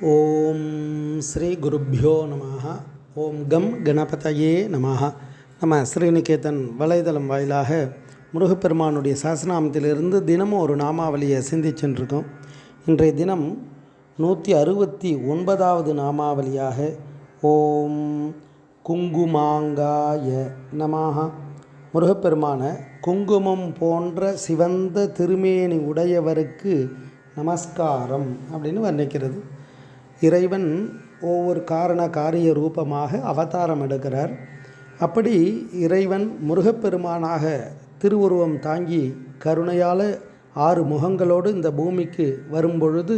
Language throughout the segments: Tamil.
ஓம் ஸ்ரீ குருப்பியோ நம ஓம் கம் கணபதையே நம நம்ம ஸ்ரீநிகேதன் வலைதளம் வாயிலாக முருகப்பெருமானுடைய சாசனாமத்திலிருந்து தினமும் ஒரு நாமாவளியை சிந்திச்சுருக்கோம் இன்றைய தினம் நூற்றி அறுபத்தி ஒன்பதாவது நாமாவளியாக ஓம் குங்குமாங்காய நமஹ. முருகப்பெருமான குங்குமம் போன்ற சிவந்த திருமேனி உடையவருக்கு நமஸ்காரம் அப்படின்னு வர்ணிக்கிறது. இறைவன் ஒவ்வொரு காரண காரிய ரூபமாக அவதாரம் எடுக்கிறார். அப்படி இறைவன் முருகப்பெருமானாக திருவுருவம் தாங்கி கருணையால் ஆறு முகங்களோடு இந்த பூமிக்கு வரும்பொழுது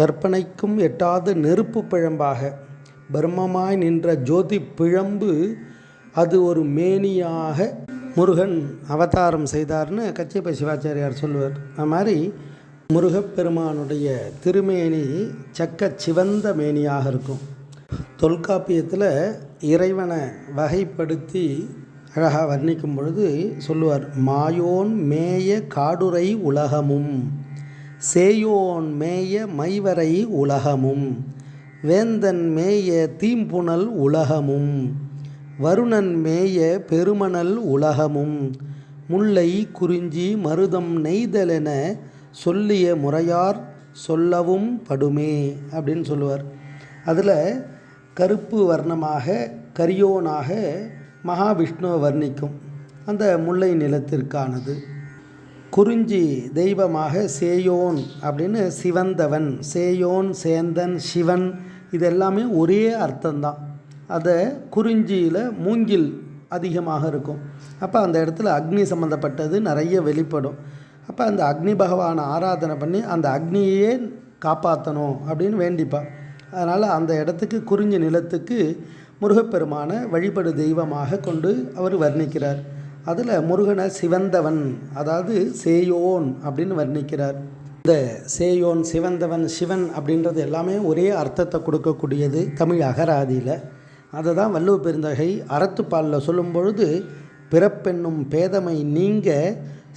கற்பனைக்கும் எட்டாத நெருப்பு பிழம்பாக பிரம்மமாய் நின்ற ஜோதி பிழம்பு அது ஒரு மேனியாக முருகன் அவதாரம் செய்தார்னு கச்சிப்ப சிவாச்சாரியார் சொல்லுவார். அது மாதிரி முருகப்பெருமானுடைய திருமேனி சக்க சிவந்த மேனியாக இருக்கும். தொல்காப்பியத்தில் இறைவனை வகைப்படுத்தி அழகாக வர்ணிக்கும் பொழுது சொல்லுவார் மாயோன் மேய காடுரை உலகமும் சேயோன் மேய மைவரை உலகமும் வேந்தன் மேய தீம்புணல் உலகமும் வருணன் மேய பெருமணல் உலகமும் முல்லை குறிஞ்சி மருதம் நெய்தலென சொல்லிய முறையார் சொல்லவும் படுமே அப்படின்னு சொல்லுவார். அதில் கருப்பு வர்ணமாக கரியோனாக மகாவிஷ்ணுவை வர்ணிக்கும். அந்த முல்லை நிலத்திற்கானது. குறிஞ்சி தெய்வமாக சேயோன் அப்படின்னு சிவந்தவன் சேயோன் சேந்தன் சிவன் இது எல்லாமே ஒரே அர்த்தம்தான். அதை குறிஞ்சியில் மூங்கில் அதிகமாக இருக்கும். அப்போ அந்த இடத்துல அக்னி சம்மந்தப்பட்டது நிறைய வெளிப்படும். அப்போ அந்த அக்னி பகவானை ஆராதனை பண்ணி அந்த அக்னியே காப்பாற்றணும் அப்படின்னு வேண்டிப்பான் அதனால் அந்த இடத்துக்கு குறிஞ்சி நிலத்துக்கு முருகப்பெருமானை வழிபடு தெய்வமாக கொண்டு அவர் வர்ணிக்கிறார். அதில் முருகனை சிவந்தவன் அதாவது சேயோன் அப்படின்னு வர்ணிக்கிறார். இந்த சேயோன் சிவந்தவன் சிவன் அப்படின்றது எல்லாமே ஒரே அர்த்தத்தை கொடுக்கக்கூடியது தமிழ் அகராதியில். அதை தான் வள்ளுவ பெருந்தகை அறத்துப்பாலில் சொல்லும் பொழுது பிறப்பென்னும் பேதமை நீங்க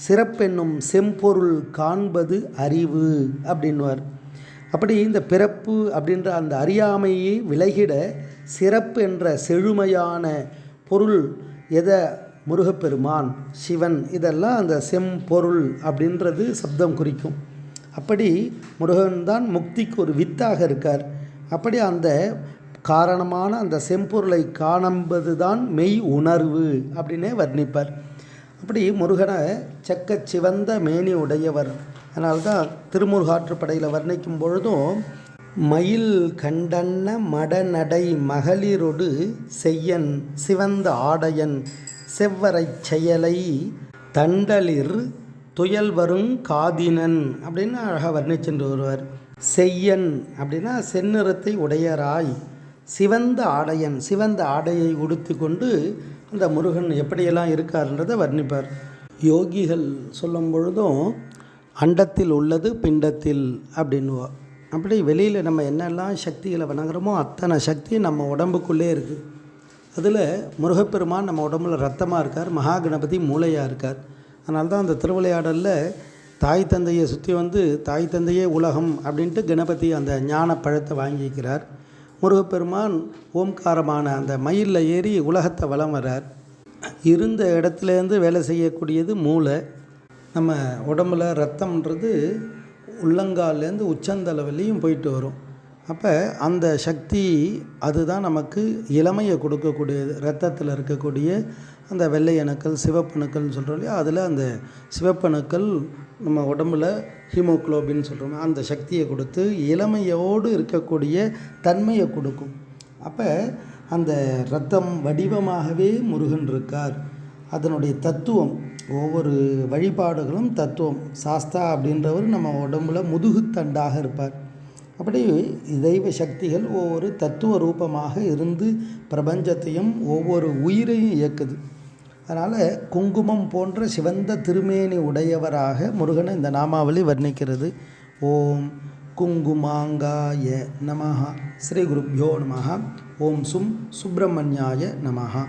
சிறப்பென்னும் செம்பொருள் காண்பது அறிவு அப்படின்வார் அப்படி இந்த பிறப்பு அப்படின்ற அந்த அறியாமையை விலகிட சிறப்பு என்ற செழுமையான பொருள் எதை? முருகப்பெருமான் சிவன் இதெல்லாம் அந்த செம்பொருள் அப்படின்றது சப்தம் குறிக்கும். அப்படி முருகன் தான் முக்திக்கு ஒரு வித்தாக இருக்கார். அப்படி அந்த காரணமான அந்த செம்பொருளை காணம்பது தான் மெய் உணர்வு அப்படின்னே வர்ணிப்பார். அப்படி முருகனை செக்க சிவந்த மேனி உடையவர். அதனால்தான் திருமுருகாற்றுப்படையில் வர்ணிக்கும் பொழுதும் மயில் கண்டன்ன மடநடை மகளிரொடு செய்யன் சிவந்த ஆடையன் செவ்வரை செயலை தண்டலிர் துயல் வரும் காதினன் அப்படின்னு அழகாக வர்ணிச்சென்று வருவார். செய்யன் அப்படின்னா செந்நிறத்தை உடையராய் சிவந்த ஆடையன் சிவந்த ஆடையை உடுத்தி கொண்டு இந்த முருகன் எப்படியெல்லாம் இருக்கார்ன்றதை வர்ணிப்பார். யோகிகள் சொல்லும் பொழுதும் அண்டத்தில் உள்ளது பிண்டத்தில் அப்படின்வா அப்படி வெளியில் நம்ம என்னெல்லாம் சக்திகளை வணங்குறோமோ அத்தனை சக்தி நம்ம உடம்புக்குள்ளே இருக்குது அதில் முருகப்பெருமான் நம்ம உடம்புல ரத்தமாக இருக்கார் மகா கணபதி மூளையாக இருக்கார். அதனால தான் அந்த திருவிளையாடலில் தாய் தந்தையை சுற்றி வந்து தாய் தந்தையே உலகம் அப்படின்ட்டு கணபதி அந்த ஞான பழத்தை வாங்கிக்கிறார். முருகப்பெருமான் ஓம்காரமான அந்த மயிலில் ஏறி உலகத்தை வலம் வரார். இருந்த இடத்துலேருந்து வேலை செய்யக்கூடியது மூளை நம்ம உடம்புல ரத்தம்ன்றது உள்ளங்கால்லேருந்து உச்சந்தளவுலேயும் போயிட்டு வரும். அப்போ அந்த சக்தி அதுதான் நமக்கு இளமையை கொடுக்கக்கூடியது. ரத்தத்தில் இருக்கக்கூடிய அந்த வெள்ளை அணுக்கள் சிவப்பணுக்கள்னு சொல்கிறோம் இல்லையா? அதில் அந்த சிவப்பணுக்கள் நம்ம உடம்புல ஹீமோக்ளோபின் சொல்கிறோம் அந்த சக்தியை கொடுத்து இளமையோடு இருக்கக்கூடிய தன்மையை கொடுக்கும். அப்போ அந்த ரத்தம் வடிவமாகவே முருகன் இருக்கார் அதனுடைய தத்துவம் ஒவ்வொரு வழிபாடுகளும் தத்துவம். சாஸ்தா அப்படின்றவர் நம்ம உடம்புல முதுகுத்தண்டாக இருப்பார். அப்படி தெய்வ சக்திகள் ஒவ்வொரு தத்துவ ரூபமாக இருந்து பிரபஞ்சத்தையும் ஒவ்வொரு உயிரையும் இயக்குது. அதனால் குங்குமம் போன்ற சிவந்த திருமேனி உடையவராக முருகனை இந்த நாமாவளி வர்ணிக்கிறது. ஓம் குங்குமாங்காய நமஹா. ஸ்ரீ குருப்யோ நமஹா. ஓம் சும் சுப்பிரமணியாய நமஹா.